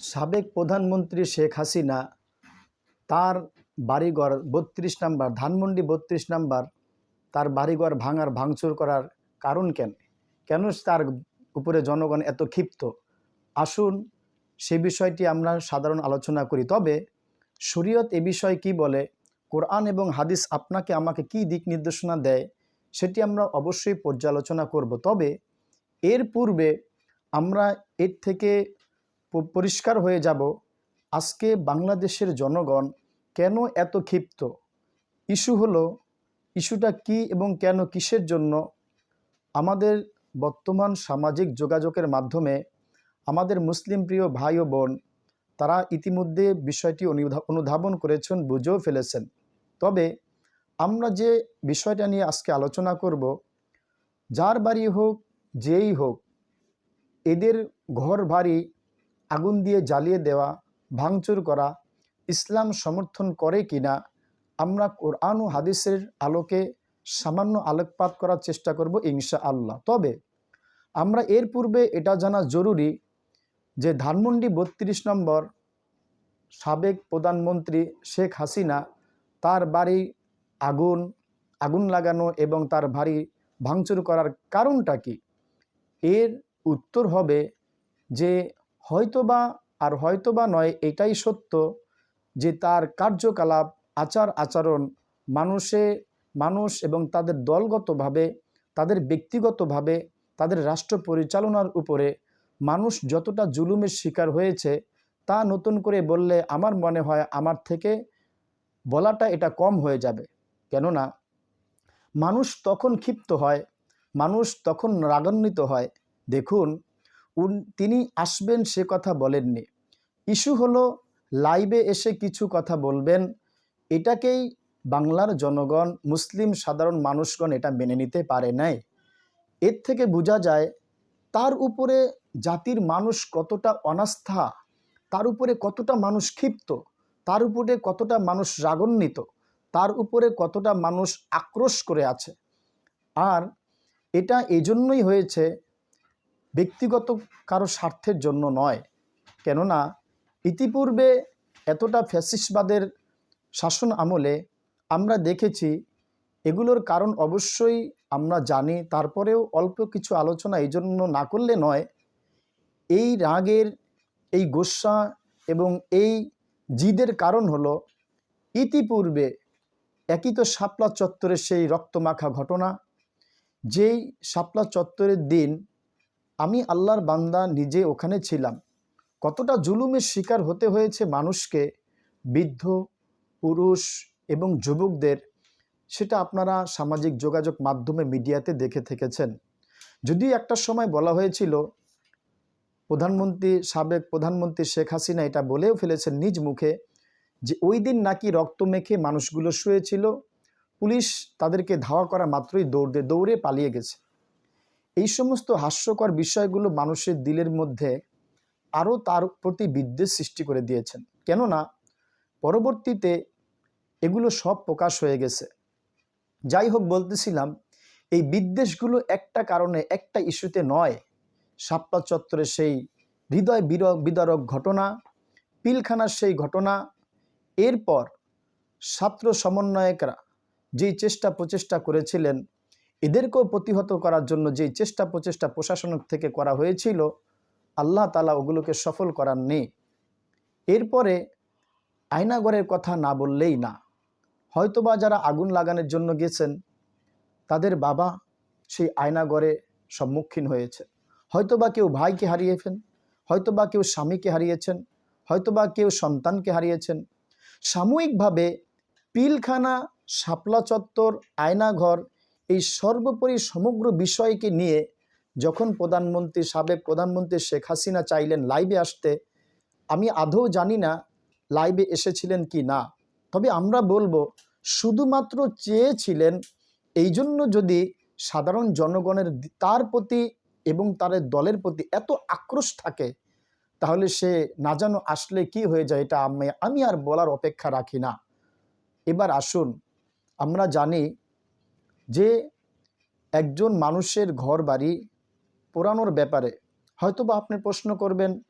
সাবেক প্রধানমন্ত্রী শেখ হাসিনা, তার বাড়িঘর বত্রিশ নাম্বার, ধানমন্ডি বত্রিশ নাম্বার, তার বাড়িঘর ভাঙার, ভাঙচুর করার কারণ কেন? কেন তার উপরে জনগণ এত ক্ষিপ্ত? আসুন সে বিষয়টি আমরা সাধারণ আলোচনা করি। তবে শরীয়ত এ বিষয়ে কি বলে? কোরআন এবং হাদিস আপনাকে আমাকে কি দিক নির্দেশনা দেয়? সেটি আমরা অবশ্যই পর্যালোচনা করব। তবে এর পূর্বে আমরা এর থেকে পরিষ্কার হয়ে যাব, আজকে বাংলাদেশের জনগণ কেন এত ক্ষিপ্ত? ইস্যু হলো, ইস্যুটা কি এবং কেন কিসের জন্য? আমাদের বর্তমান সামাজিক যোগাযোগের মাধ্যমে আমাদের মুসলিম প্রিয় ভাই ও বোন, তারা ইতিমধ্যে বিষয়টি অনুধা- অনুধাবন করেছেন, বুঝেও ফেলেছেন। তবে আমরা যে বিষয়টা নিয়ে আজকে আলোচনা করব, যার বাড়ি হোক, যেই হোক, এদের ঘর বাড়ি আগুন দিয়ে জ্বালিয়ে দেওয়া, ভাঙচুর করা, ইসলাম সমর্থন করে কিনা আমরা কোরআন ও হাদিসের আলোকে সামান্য আলোকপাত করার চেষ্টা করব ইনশা আল্লাহ তবে আমরা এর পূর্বে এটা জানা জরুরি যে ধানমন্ডি বত্রিশ নম্বর সাবেক প্রধানমন্ত্রী শেখ হাসিনা তার বাড়ি আগুন আগুন লাগানো এবং তার বাড়ি ভাঙচুর করার কারণটা কি? এর উত্তর হবে যে হয়তোবা আর হয়তোবা নয়, এটাই সত্য যে তার কার্যকলাপ, আচার আচরণ মানুষে, মানুষ এবং তাদের দলগতভাবে, তাদের ব্যক্তিগতভাবে, তাদের রাষ্ট্র পরিচালনার উপরে মানুষ যতটা জুলুমের শিকার হয়েছে তা নতুন করে বললে আমার মনে হয় আমার থেকে বলাটা এটা কম হয়ে যাবে। কেননা মানুষ তখন ক্ষিপ্ত হয়, মানুষ তখন রাগান্বিত হয়। দেখুন তিনি আসবেন সে কথা বলেননি। ইস্যু হলো লাইভে এসে কিছু কথা বলবেন। এটাকেই বাংলার জনগণ, মুসলিম সাধারণ মানুষগণ এটা মেনে নিতে পারে নাই। এর থেকে বোঝা যায়, তার উপরে জাতির মানুষ কতটা অনাস্থা, তার উপরে কতটা মানুষ ক্ষিপ্ত, তার উপরে কতটা মানুষ রাগান্বিত, তার উপরে কতটা মানুষ আক্রোশ করে আছে। আর এটা এজন্যই হয়েছে ব্যক্তিগত কারও স্বার্থের জন্য নয়। কেননা ইতিপূর্বে এতটা ফ্যাসিসবাদের শাসন আমলে আমরা দেখেছি, এগুলোর কারণ অবশ্যই আমরা জানি, তারপরেও অল্প কিছু আলোচনা এই জন্য না করলে নয়, এই রাগের, এই গোস্বা এবং এই জিদের কারণ হলো, ইতিপূর্বে একই তো শাপলা চত্বরের সেই রক্তমাখা ঘটনা, যেই শাপলা চত্বরের দিন আমি আল্লাহর বান্দা নিজে ওখানে ছিলাম। কতটা জুলুমের শিকার হতে হয়েছে মানুষকে, বৃদ্ধ, পুরুষ এবং যুবকদের, সেটা আপনারা সামাজিক যোগাযোগ মাধ্যমে মিডিয়াতে দেখে থেকেছেন। যদি একটা সময় বলা হয়েছিল, প্রধানমন্ত্রী, সাবেক প্রধানমন্ত্রী শেখ হাসিনা এটা বলেও ফেলেছেন নিজ মুখে যে ওই দিন নাকি রক্ত মেখে মানুষগুলো শুয়েছিল, পুলিশ তাদেরকে ধাওয়া করা মাত্রই দৌড়ে দৌড়ে পালিয়ে গেছে। এই সমস্ত হাস্যকর বিষয়গুলো মানুষের দিলের মধ্যে আরও তার প্রতি বিদ্বেষ সৃষ্টি করে দিয়েছেন। কেননা পরবর্তীতে এগুলো সব প্রকাশ হয়ে গেছে। যাই হোক বলতেছিলাম, এই বিদ্বেষগুলো একটা কারণে, একটা ইস্যুতে নয়। শাপলা চত্বরে সেই হৃদয় বিদারক ঘটনা, পিলখানার সেই ঘটনা, এরপর ছাত্র সমন্বয়করা যেই চেষ্টা প্রচেষ্টা করেছিলেন এদেরকেও প্রতিহত করার জন্য যেই চেষ্টা প্রচেষ্টা প্রশাসনের থেকে করা হয়েছিল, আল্লাহ তালা ওগুলোকে সফল করার নেই এরপরে আয়নাগরের কথা না বললেই না। হয়তোবা যারা আগুন লাগানোর জন্য গেছেন, তাদের বাবা সেই আয়নাগরে সম্মুখীন হয়েছে। হয়তোবা কেউ ভাইকে হারিয়েছেন, হয়তোবা কেউ স্বামীকে হারিয়েছেন, হয়তোবা কেউ সন্তানকে হারিয়েছেন। সাময়িকভাবে পিলখানা, শাপলা চত্বর, আয়নাঘর এই সর্বোপরি সমগ্র বিষয়কে নিয়ে যখন প্রধানমন্ত্রী সাবেক প্রধানমন্ত্রী শেখ হাসিনা চাইলেন লাইভে আসতে, আমি আদৌ জানি না লাইভে এসেছিলেন কি না। তবে আমরা বলব, শুধুমাত্র চেয়েছিলেন এই জন্য যদি সাধারণ জনগণের তার প্রতি এবং তার দলের প্রতি এত আক্রোশ থাকে, তাহলে সে না যেন আসলে কি হয়ে যায় এটা আমি আমি আর বলার অপেক্ষা রাখি না। এবার আসুন, আমরা জানি যে একজন মানুষের ঘর বাড়ি পোড়ানোর ব্যাপারে হয়তোবা আপনি প্রশ্ন করবেন,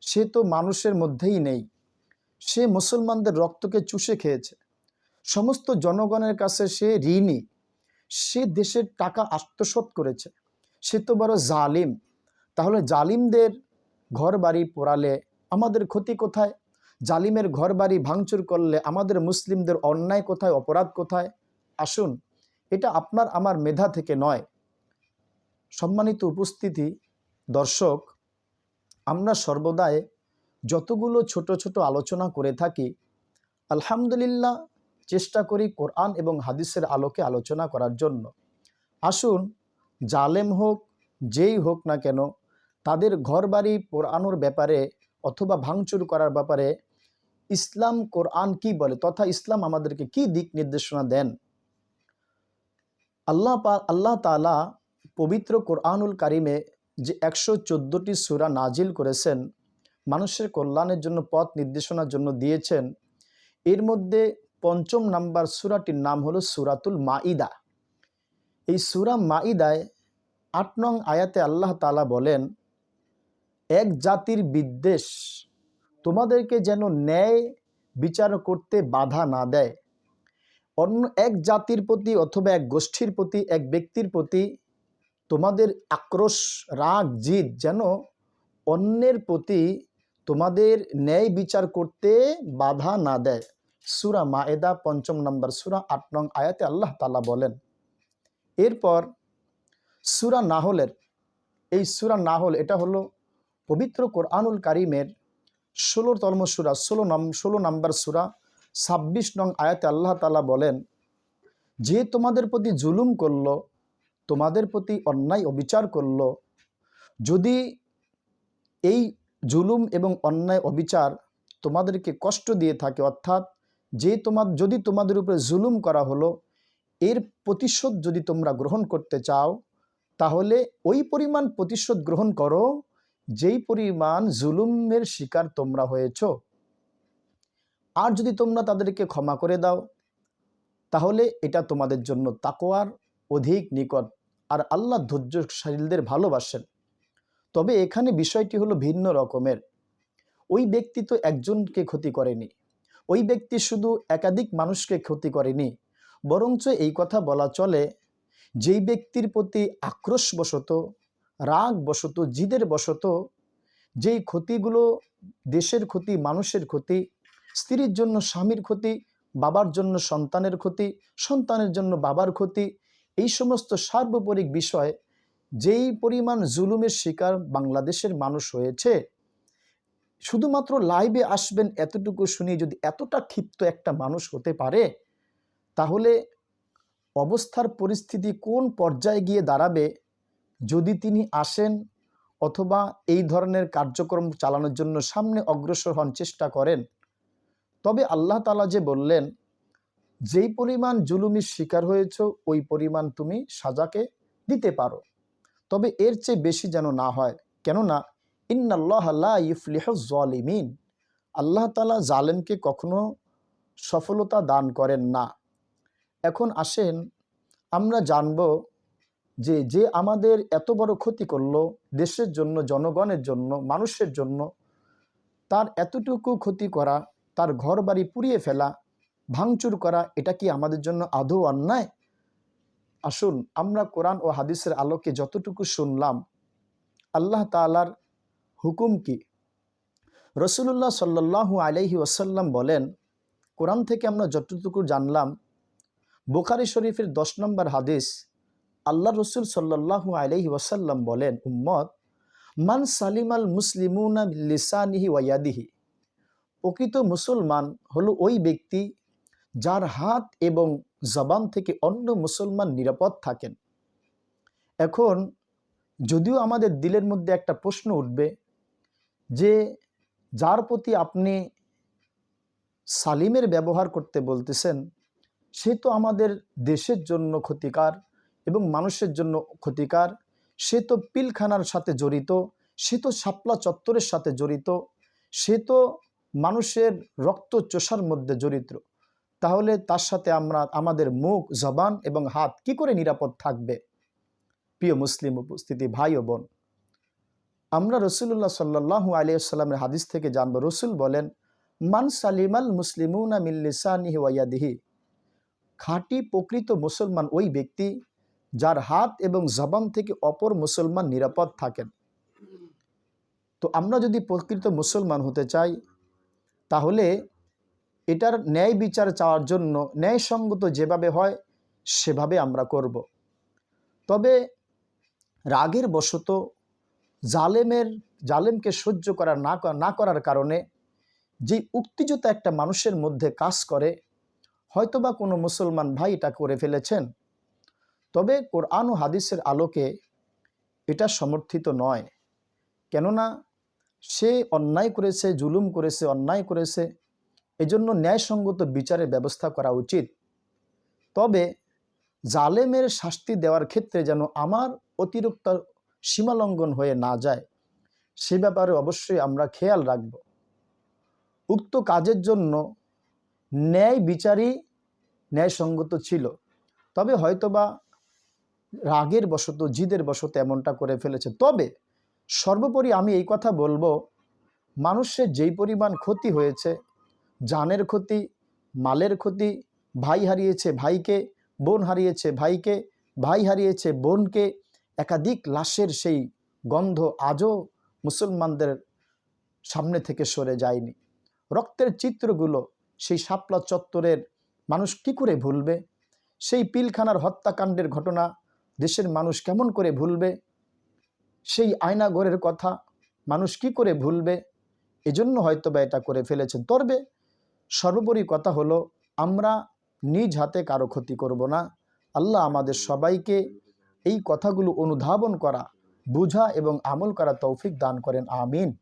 সে তো মানুষের মধ্যেই নেই। সে মুসলমানদের রক্তকে চুষে খেয়েছে। সমস্ত জনগণের কাছে সে ঋণী। সে দেশের টাকা আত্মসাৎ করেছে। সে তো বড় জালিম। তাহলে জালিমদের ঘর বাড়ি পোড়ালে আমাদের ক্ষতি কোথায়? জালিমের ঘর বাড়ি ভাঙচুর করলে আমাদের মুসলিমদের অন্যায় কোথায়, অপরাধ কোথায়? আসুন এটা আপনার আমার মেধা থেকে নয়। সম্মানিত উপস্থিতি, দর্শক, আমরা সর্বদাই যতগুলো ছোট ছোট আলোচনা করে থাকি, আলহামদুলিল্লাহ চেষ্টা করি কোরআন এবং হাদিসের আলোকে আলোচনা করার জন্য। আসুন, জালেম হোক, যেই হোক না কেন, তাদের ঘরবাড়ি পোড়ানোর ব্যাপারে অথবা ভাঙচুর করার ব্যাপারে ইসলাম কোরআন কি বলে, তথা ইসলাম আমাদেরকে কি দিক নির্দেশনা দেন আল্লাহ পা, আল্লাহ তালা পবিত্র কোরআনুল কারিমে যে একশো চোদ্দোটি সুরা নাজিল করেছেন, মানুষের কল্যাণের জন্য পথ নির্দেশনার জন্য দিয়েছেন, এর মধ্যে পঞ্চম নাম্বার সুরাটির নাম হলো সুরাতুল মাইদা এই সুরা মাইদায় আট নং আয়াতে আল্লাহ তালা বলেন, এক জাতির বিদ্বেষ তোমাদেরকে যেন ন্যায় বিচার করতে বাধা না দেয়। অন্য এক জাতির প্রতি অথবা এক গোষ্ঠীর প্রতি, এক ব্যক্তির প্রতি তোমাদের আক্রোশ, রাগ, জিদ যেন অন্যের প্রতি তোমাদের ন্যায় বিচার করতে বাধা না দেয়। সুরা মায়েদা, পঞ্চম নম্বর সুরা, আট নং আয়াতে আল্লাহ তালা বলেন, এরপর সুরা নাহলের, এই সুরা নাহল এটা হলো পবিত্র কোরআনুল কারিমের ষোলো ষোলোতম সুরা, ষোলো নম, ষোলো নম্বর সুরা ছাব্বিশ নং আয়াতে আল্লাহ তালা বলেন, যে তোমাদের প্রতি জুলুম করল, তোমাদের প্রতি অন্যায় অবিচার করল, যদি এই জুলুম এবং অন্যায় অবিচার তোমাদেরকে কষ্ট দিয়ে থাকে, অর্থাৎ যে তোমার যদি তোমাদের উপরে জুলুম করা হলো, এর প্রতিশোধ যদি তোমরা গ্রহণ করতে চাও, তাহলে ওই পরিমাণ প্রতিশোধ গ্রহণ করো, যেই পরিমাণ জুলুমের শিকার তোমরা হয়েছ। আর যদি তোমরা তাদেরকে ক্ষমা করে দাও, তাহলে এটা তোমাদের জন্য তাকোয়ার অধিক নিকট। আর আল্লাহ ধৈর্যশীলদের ভালোবাসেন। তবে এখানে বিষয়টি হলো ভিন্ন রকমের। ওই ব্যক্তি তো একজনকে ক্ষতি করেনি। ওই ব্যক্তি শুধু একাধিক মানুষকে ক্ষতি করেনি। বরঞ্চ এই কথা বলা চলে, যেই ব্যক্তির প্রতি আক্রোশ আক্রোশবশত রাগ বশত জিদের বশত, যেই ক্ষতিগুলো দেশের ক্ষতি, মানুষের ক্ষতি স্ত্রীর জন্য স্বামীর ক্ষতি, বাবার জন্য সন্তানের ক্ষতি, সন্তানের জন্য বাবার ক্ষতি, এই সমস্ত সার্বপরিক বিষয় যেই পরিমাণ জুলুমের শিকার বাংলাদেশের মানুষ হয়েছে, শুধুমাত্র লাইভে আসবেন এতটুকু শুনিয়ে যদি এতটা ক্ষিপ্ত একটা মানুষ হতে পারে, তাহলে অবস্থার পরিস্থিতি কোন পর্যায়ে গিয়ে দাঁড়াবে যদি তিনি আসেন অথবা এই ধরনের কার্যক্রম চালানোর জন্য সামনে অগ্রসর হন চেষ্টা করেন? তবে আল্লাহ তালা যে বললেন, যেই পরিমাণ জুলুমির শিকার হয়েছ, ওই পরিমাণ তুমি সাজাকে দিতে পারো। তবে এর চেয়ে বেশি যেন না হয়। কেননা, ইন্নাল্লাহ জলিমিন আল্লাহ তালা জালেমকে কখনো সফলতা দান করেন না। এখন আসেন, আমরা জানব যে যে আমাদের এত বড় ক্ষতি করল দেশের জন্য, জনগণের জন্য, মানুষের জন্য, তার এতটুকু ক্ষতি করা তার ঘর বাড়ি পুড়িয়ে ফেলা, ভাঙচুর করা, এটা কি আমাদের জন্য আদৌ অন্যায়? আসুন, আমরা কোরআন ও হাদিসের আলোকে যতটুকু শুনলাম, আল্লাহ তালার হুকুম কি? রসুল্লাহ সাল্লাহু আলহি ওসাল্লাম বলেন, কোরআন থেকে আমরা যতটুকু জানলাম, বোখারি শরীফের দশ নম্বর হাদিস আল্লাহ রসুল সাল্লাহু আলহি ওসাল্লাম বলেন, উম্মত, মান সালিম আল মুসলিমুনা লিসানিহি ওয়াদিহি প্রকৃত মুসলমান হলো ওই ব্যক্তি যার হাত এবং জবান থেকে অন্য মুসলমান নিরাপদ থাকেন। এখন যদিও আমাদের দিলের মধ্যে একটা প্রশ্ন উঠবে যে, যার প্রতি আপনি সালিমের ব্যবহার করতে বলতেছেন, সে তো আমাদের দেশের জন্য ক্ষতিকার এবং মানুষের জন্য ক্ষতিকার, সে তো পিলখানার সাথে জড়িত, সে তো শাপলা চত্বরের সাথে জড়িত, সে তো মানুষের রক্ত চোষার মধ্যে জড়িত। তাহলে তার সাথে আমরা, আমাদের মুখ, জবান এবং হাত কি করে নিরাপদ থাকবে? প্রিয় মুসলিম উপস্থিতি, ভাই ও বোন, আমরা রসুল্লাহ সাল্লাহ আলিয়াল্লামের হাদিস থেকে জানব। রসুল বলেন, মান সালিমাল মুসলিমুনা মিল্লিসানিহি ওয়াইয়াদিহি খাঁটি প্রকৃত মুসলমান ওই ব্যক্তি যার হাত এবং জবান থেকে অপর মুসলমান নিরাপদ থাকেন। তো আমরা যদি প্রকৃত মুসলমান হতে চাই তাহলে এটার ন্যায় বিচার চাওয়ার জন্য ন্যায়সঙ্গত যেভাবে হয়, সেভাবে আমরা করব। তবে রাগের বশত জালেমের, জালেমকে সহ্য করা না না করার কারণে যে উত্তেজতা একটা মানুষের মধ্যে কাজ করে, হয়তোবা কোনো মুসলমান ভাই এটা করে ফেলেছেন। তবে কোরআন ও হাদিসের আলোকে এটা সমর্থিত নয়। কেননা সে অন্যায় করেছে, জুলুম করেছে, অন্যায় করেছে, এজন্য ন্যায়সঙ্গত বিচারের ব্যবস্থা করা উচিত। তবে জালেমের শাস্তি দেওয়ার ক্ষেত্রে যেন আমার অতিরিক্ত সীমালঙ্ঘন হয়ে না যায়, সে ব্যাপারে অবশ্যই আমরা খেয়াল রাখব। উক্ত কাজের জন্য ন্যায় বিচারই ন্যায়সঙ্গত ছিল, তবে হয়তোবা রাগের বশত, জিদের বশত এমনটা করে ফেলেছে। তবে সর্বোপরি আমি এই কথা বলব, মানুষের যেই পরিমাণ ক্ষতি হয়েছে, জানের ক্ষতি, মালের ক্ষতি, ভাই হারিয়েছে ভাইকে, বোন হারিয়েছে ভাইকে, ভাই হারিয়েছে বোনকে, একাধিক লাশের সেই গন্ধ আজও মুসলমানদের সামনে থেকে সরে যায়নি। রক্তের চিত্রগুলো সেই শাপলা চত্বরের মানুষ কি করে ভুলবে? সেই পিলখানার হত্যাকাণ্ডের ঘটনা দেশের মানুষ কেমন করে ভুলবে? সেই আয়নাঘরের কথা মানুষ কি করে ভুলবে? এজন্য হয়তো বা এটা করে ফেলেছেন। তবে সর্বোপরি কথা হলো, আমরা নিজ হাতে কারও ক্ষতি করব না। আল্লাহ আমাদের সবাইকে এই কথাগুলো অনুধাবন করা, বুঝা এবং আমল করা তৌফিক দান করেন। আমিন।